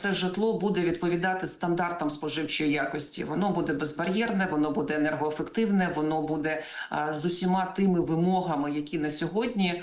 це житло буде відповідати стандартам споживчої якості. Воно буде безбар'єрне, воно буде енергоефективне, воно буде з усіма тими вимогами, які на сьогодні.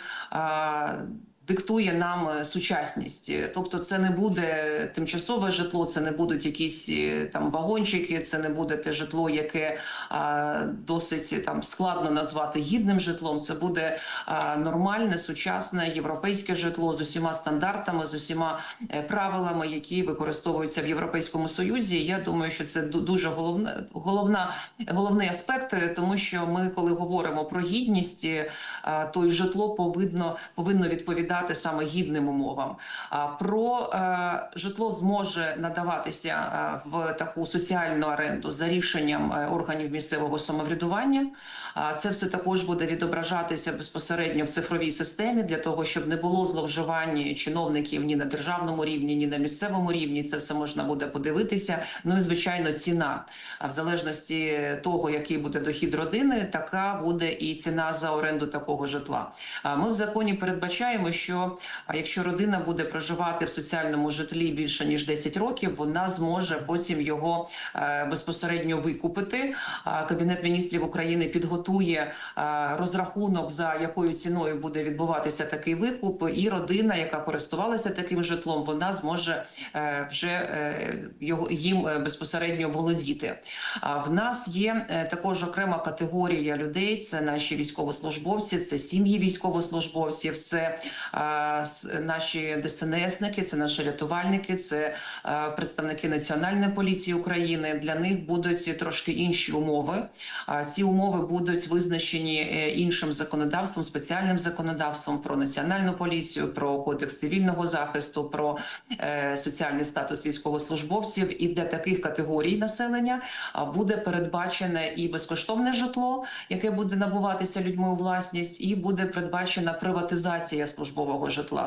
Диктує нам е, сучасність, тобто це не буде тимчасове житло, це не будуть якісь е, там вагончики, це не буде те житло, яке а, досить там складно назвати гідним житлом. Це буде а, нормальне, сучасне європейське житло з усіма стандартами, з усіма е, правилами, які використовуються в Європейському Союзі. Я думаю, що це ду- дуже головне, головна, головний аспект, тому що ми, коли говоримо про гідність, а, то й житло повинно повинно відповідати саме гідним умовам. Про е, житло зможе надаватися е, в таку соціальну оренду за рішенням е, органів місцевого самоврядування. Це все також буде відображатися безпосередньо в цифровій системі для того, щоб не було зловживань чиновників ні на державному рівні, ні на місцевому рівні. Це все можна буде подивитися. Ну і звичайно, ціна. В залежності того, який буде дохід родини, така буде і ціна за оренду такого житла. Ми в законі передбачаємо, що а, якщо родина буде проживати в соціальному житлі більше ніж 10 років, вона зможе потім його е, безпосередньо викупити. Кабінет міністрів України підготує е, розрахунок, за якою ціною буде відбуватися такий викуп, і родина, яка користувалася таким житлом, вона зможе е, вже його їм безпосередньо володіти. В нас є також окрема категорія людей: це наші військовослужбовці, це сім'ї військовослужбовців, це наші ДСНСники, це наші рятувальники, це представники Національної поліції України. Для них будуть трошки інші умови. Ці умови будуть визначені е, іншим законодавством, спеціальним законодавством про національну поліцію, про кодекс цивільного захисту, про е, соціальний статус військовослужбовців. І для таких категорій населення буде передбачене і безкоштовне житло, яке буде набуватися людьми у власність, і буде передбачена приватизація службового житла.